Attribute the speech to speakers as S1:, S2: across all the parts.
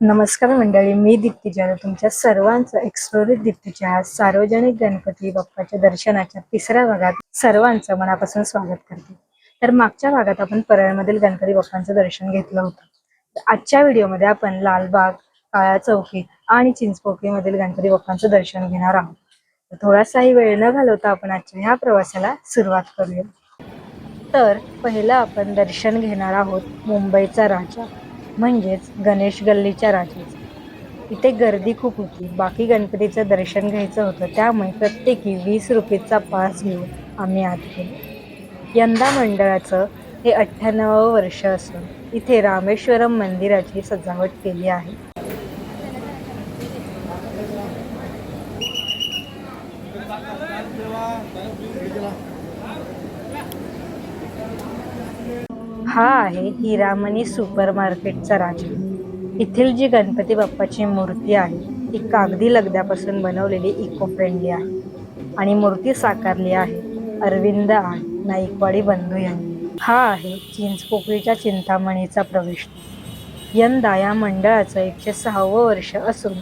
S1: नमस्कार मंडळी मी दीप्ती जाधव तुमच्या सर्वांचं एक्सप्लोरित दीप्तीच्या सार्वजनिक गणपती बाप्पाच्या दर्शनाच्या तिसऱ्या भागात सर्वांचं मनापासून स्वागत करते. तर मागच्या भागात आपण परळमधील गणपती बाप्पांचं दर्शन घेतलं होतं. आजच्या व्हिडिओमध्ये आपण लालबाग काळा चौकी आणि चिंचपोकळीमधील गणपती बाप्पांचं दर्शन घेणार आहोत. थोडासाही वेळ न घालवता आपण आजच्या ह्या प्रवासाला सुरुवात करूया. तर पहिलं आपण दर्शन घेणार आहोत मुंबईचा राजा. म्हणजेच गणेश गल्लीच्या राखीच. इथे गर्दी खूप होती. बाकी गणपतीचं दर्शन घ्यायचं होतं. त्यामुळे प्रत्येकी वीस रुपयेचा पास घेऊन आम्ही आत गेलो. यंदा मंडळाचं हे अठ्ठ्याण्णव वर्ष असून इथे रामेश्वरम मंदिराची सजावट केली आहे. हा आहे हिरामणी सुपर मार्केटचा राजा इथील जी गणपती बाप्पाची मूर्ती आहे ती कागदी लगद्यापासून बनवलेली इको फ्रेंडली आहे आणि मूर्ती साकारली आहे अरविंद आण नाईकवाडी बंधू यांनी हा आहे चिंचपोकळीच्या चिंतामणीचा प्रवेश यंदा या मंडळाचं एकशे सहावं वर्ष असून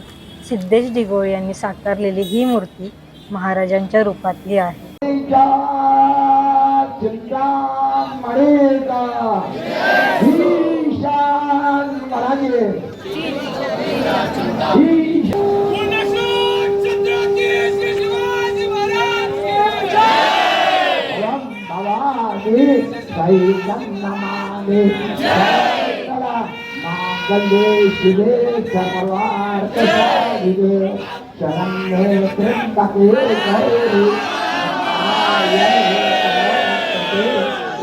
S1: सिद्धेश डिगोळ यांनी साकारलेली ही मूर्ती महाराजांच्या रूपातली आहे
S2: శివే సర్వార్థివే శరణ్యే త్రింబకే గౌరీ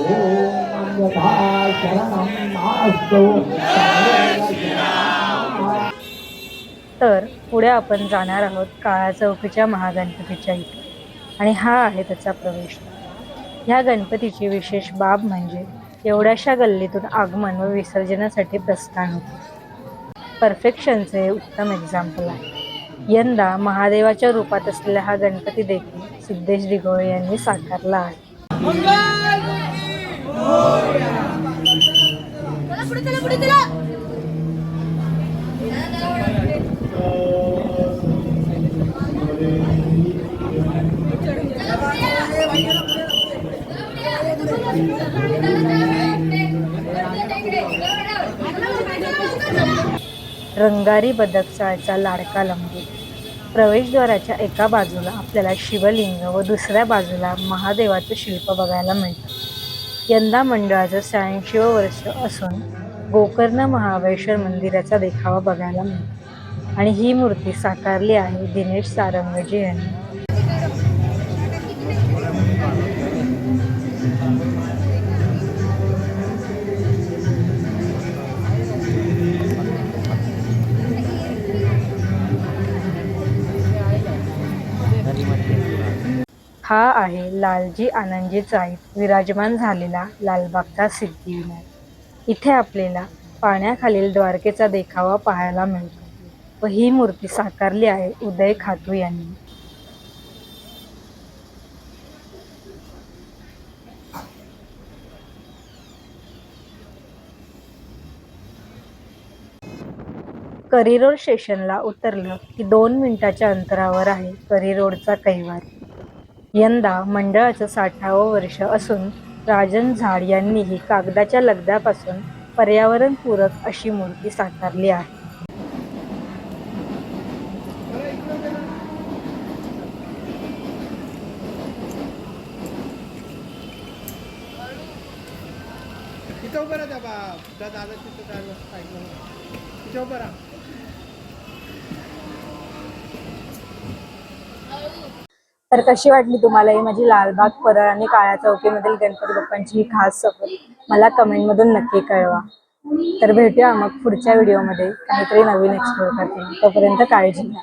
S2: ఓం శరణం నాస్తు
S1: तर पुढे आपण जाणार आहोत काळा चौकीच्या महागणपतीच्या इथे. आणि हा आहे त्याचा प्रवेश. ह्या गणपतीची विशेष बाब म्हणजे एवढ्याशा गल्लीतून आगमन व विसर्जनासाठी प्रस्थान होते. परफेक्शनचे उत्तम एक्झाम्पल आहे. यंदा महादेवाच्या रूपात असलेला हा गणपती देखील सिद्धेश दिगोळे यांनी साकारला आहे. रंगारी बदकचाळचा लाडका लंबू प्रवेशद्वाराच्या एका बाजूला आपल्याला शिवलिंग व दुसऱ्या बाजूला महादेवाचं शिल्प बघायला मिळतं. यंदा मंडळाचं शहाऐंशी वर्ष असून गोकर्ण महाबळेश्वर मंदिराचा देखावा बघायला मिळतो. आणि ही मूर्ती साकारली आहे दिनेश सारंगजी यांनी. हा आहे लालजी आनंदजी चाळीत विराजमान झालेला लालबागचा सिद्धिविनायक इथे आपल्याला पाण्याखालील द्वारकेचा देखावा पाहायला मिळतो. व ही मूर्ती साकारली आहे उदय खातू यांनी. करी रोड स्टेशनला उतरलं की दोन मिनिटाच्या अंतरावर आहे करी रोडचा कैवार. यंदा मंडळाचं साठावं वर्ष असून राजन झाड यांनीही कागदाच्या लगद्यापासून पर्यावरणपूरक अशी मूर्ती साकारली आहे.
S3: तिथं उभं दादा तिथं दादा साईडला तिथं उभं राहा
S1: तर कशी वाटली तुम्हाला ही माझी लालबाग परळ आणि काळ्या चौकीमधील गणपती बाप्पांची ही खास सफर मला कमेंटमधून नक्की कळवा. तर भेटूया मग पुढच्या व्हिडिओमध्ये. काहीतरी नवीन एक्सप्लोर करते. तोपर्यंत काळजी घ्या.